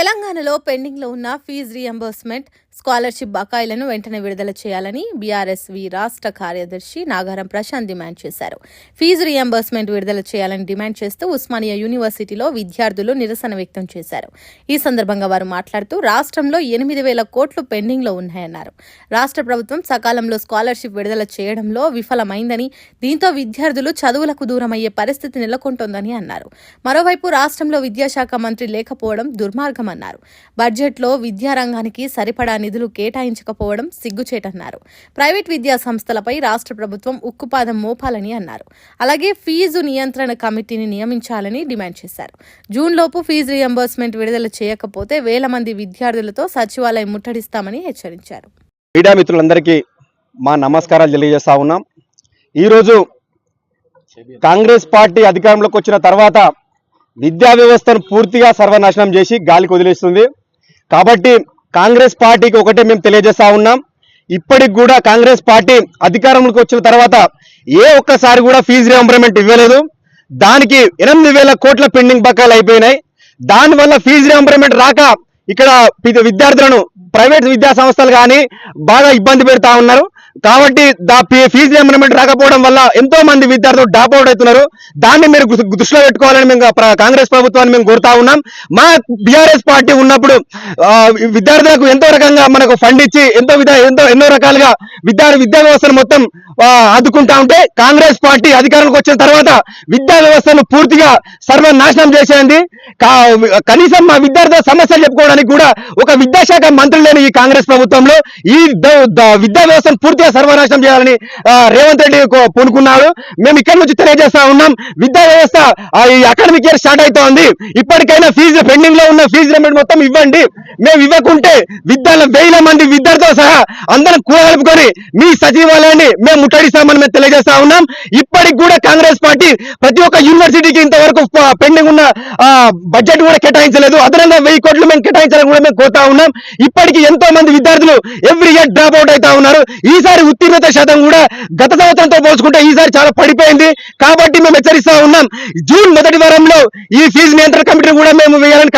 తెలంగాణలో పెండింగ్లో ఉన్న ఫీజు రియంబర్స్మెంట్ స్కాలర్షిప్ బకాయిలను వెంటనే విడుదల చేయాలని బీఆర్ఎస్వి రాష్ట్ర కార్యదర్శి నాగారం ప్రశాంత్ డిమాండ్ చేశారు. ఫీజు రియంబర్స్మెంట్ విడుదల చేయాలని డిమాండ్ చేస్తూ ఉస్మానియా యూనివర్సిటీలో విద్యార్థులు నిరసన వ్యక్తం చేశారు. ఈ సందర్భంగా వారు మాట్లాడుతూ రాష్ట్రంలో ఎనిమిది వేల కోట్లు పెండింగ్లో ఉన్నాయన్నారు. రాష్ట్ర ప్రభుత్వం సకాలంలో స్కాలర్షిప్ విడుదల చేయడంలో విఫలమైందని దీంతో విద్యార్థులు చదువులకు దూరమయ్యే పరిస్థితి నెలకొంటోందని అన్నారు. మరోవైపు రాష్ట్రంలో విద్యాశాఖ మంత్రి లేకపోవడం దుర్మార్గమన్నారు. బడ్జెట్లో విద్యారంగానికి సరిపడా నిధులు కేటాయించకపోవడం సిగ్గుచేటన్నారు. ప్రైవేట్ విద్యా సంస్థలపై రాష్ట్ర ప్రభుత్వం ఉక్కుపాదం మోపాలని అన్నారు. అలాగే ఫీజు నియంత్రణ కమిటీని నియమించాలని డిమాండ్ చేశారు. జూన్లోపు ఫీజు రియంబర్స్మెంట్ విడుదల చేయకపోతే వేల మంది విద్యార్థులతో సచివాలయం ముట్టడిస్తామని హెచ్చరించారు. మీడియా మిత్రులందరికీ మా నమస్కారాలు తెలియజేస్తా ఉన్నాం. ఈరోజు కాంగ్రెస్ పార్టీ అధికారంలోకి వచ్చిన తర్వాత విద్యా వ్యవస్థను పూర్తిగా సర్వనాశనం చేసి గాలికి వదిలేస్తుంది. కాబట్టి కాంగ్రెస్ పార్టీకి ఒకటే మేము తెలియజేస్తా ఉన్నాం. ఇప్పటికి కూడా కాంగ్రెస్ పార్టీ అధికారంలోకి వచ్చిన తర్వాత ఏ ఒక్కసారి కూడా ఫీజు రీఎంబర్మెంట్ ఇవ్వలేదు. దానికి ఎనిమిది వేల కోట్ల పెండింగ్ బకాయిలు అయిపోయినాయి. దానివల్ల ఫీజు రీఎంబర్మెంట్ రాక ఇక్కడ విద్యార్థులను ప్రైవేట్ విద్యా సంస్థలు కానీ బాగా ఇబ్బంది పెడతా ఉన్నారు. కాబట్టి దా ఫీజు రియంబర్మెంట్ రాకపోవడం వల్ల ఎంతో మంది విద్యార్థులు డ్రాప్ అవుట్ అవుతున్నారు. దాన్ని మీరు దృష్టిలో పెట్టుకోవాలని మేము కాంగ్రెస్ ప్రభుత్వాన్ని మేము కోరుతా ఉన్నాం. మా బీఆర్ఎస్ పార్టీ ఉన్నప్పుడు విద్యార్థులకు ఎంతో రకంగా మనకు ఫండ్ ఇచ్చి ఎంతో విధ ఎంతో ఎన్నో రకాలుగా విద్యా విద్యా వ్యవస్థను మొత్తం ఆదుకుంటా ఉంటే కాంగ్రెస్ పార్టీ అధికారంలోకి వచ్చిన తర్వాత విద్యా వ్యవస్థను పూర్తిగా సర్వనాశనం చేసేది కా- కనీసం మా విద్యార్థుల సమస్యలు చెప్పుకోవడానికి కూడా ఒక విద్యాశాఖ మంత్రి లేని ఈ కాంగ్రెస్ ప్రభుత్వంలో ఈ విద్యా వ్యవస్థను పూర్తిగా సర్వనాశనం చేయాలని రేవంత్ రెడ్డి కో- పూనుకున్నాడు. మేము ఇక్కడ నుంచి తెలియజేస్తా ఉన్నాం. విద్యా వ్యవస్థ ఈ అకాడమిక్ ఇయర్ స్టార్ట్ అవుతోంది ఇప్పటికైనా ఫీజు పెండింగ్లో ఉన్న ఫీజు రిమెంట్ మొత్తం ఇవ్వండి. మేము ఇవ్వకుంటే విద్యార్థుల వేల మంది విద్యార్థులతో సహా అందరం కూడగలుపుకొని మీ సచివాలయాన్ని మేము ముట్టడిస్తామని మేము తెలియజేస్తా ఉన్నాం. ఇప్పటికి కూడా కాంగ్రెస్ పార్టీ ప్రతి ఒక్క యూనివర్సిటీకి ఇంతవరకు పెండింగ్ ఉన్న ఆ, బడ్జెట్ కూడా కేటాయించలేదు. అదనంగా వెయ్యి కోట్లు మేము కేటాయించాలని కూడా మేము కోరుతా ఉన్నాం. ఇప్పటికి ఎంతో మంది విద్యార్థులు ఎవ్రీ ఇయర్ డ్రాప్ అవుట్ అవుతా ఉన్నారు. ఈ ఈసారి ఉత్తీర్ణత శాతం కూడా గత సంవత్సరంతో పోల్చుకుంటే ఈసారి చాలా పడిపోయింది. కాబట్టి మేము హెచ్చరిస్తా ఉన్నాం. జూన్ మొదటి వారంలో ఈ ఫీజు నియంత్రణ కమిటీని కూడా మేము వేయాలని